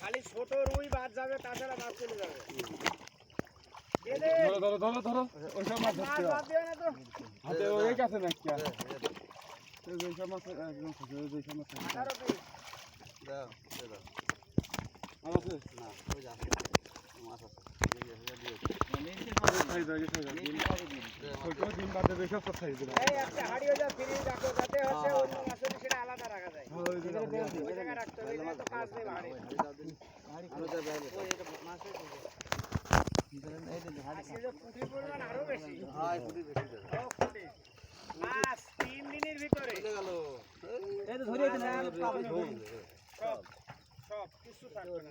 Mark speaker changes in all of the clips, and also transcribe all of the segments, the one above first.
Speaker 1: খালি ছোট রুই বাদ যাবে তাছাড়া মাছ চলে যাবে।
Speaker 2: ধরো ধরো মাছ
Speaker 1: বাদ
Speaker 2: আছে
Speaker 1: তিন দিনের ভিতরে। সব সব কিছু থাকবে না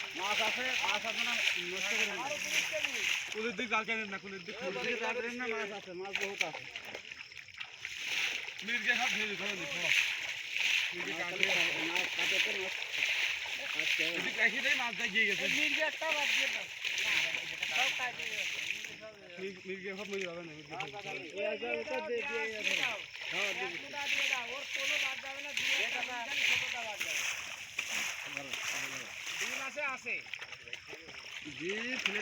Speaker 3: পানি
Speaker 1: রান্নার চাপ করে ডিমই ভাই তুমি যেত অত করা করে
Speaker 3: না, না, এই যে, না, না, এই যে, একটা।
Speaker 1: আর তিরিশ কেজি আছে আঠারো পিস
Speaker 3: হ্যাঁ, আপনি এখানে বড় পা দিয়ে দাঁড়া দি।
Speaker 2: কুলের দিক জাল কেনেন না কুলের দিক কুলের দিক জাল কেনেন না মাছ আছে মাছ বহুত আছে মির্গে সব ধরে ধরে দিছো মির্গে কাটে মাছ কাটে করে মাছ আচ্ছা এদিক রাখি দেই মাছ দা গিয়ে গেছে
Speaker 1: মির্গে একটা বাদ দিয়ে দাও সব কাটি
Speaker 2: মির্গে সব মরে যাবে না মির্গে
Speaker 1: এই আছে ওটা দিয়ে দিয়ে দাও হ্যাঁ দিয়ে দাও ওর কোনো বাদ যাবে না দিয়ে একটা খালি ছোটটা বাদ যাবে ডিম আছে।
Speaker 2: জি ফেলে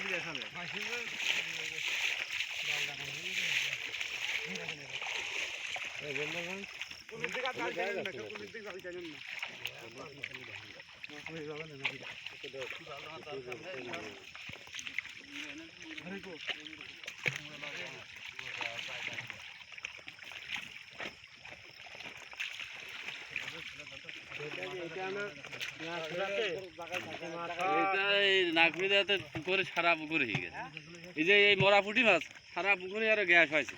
Speaker 2: জাল কেনেন না কুলের দিক জাল কেনেন না মাছ মরে যাবে না মির্গে আরে কো
Speaker 4: এটা এই নাগরিদাতে পুকুরে সারা পুকুরে হয়ে গেছে। এই যে এই মরা পুঁটি মাছ, সারা পুকুরে আরও গ্যাস হয়েছে।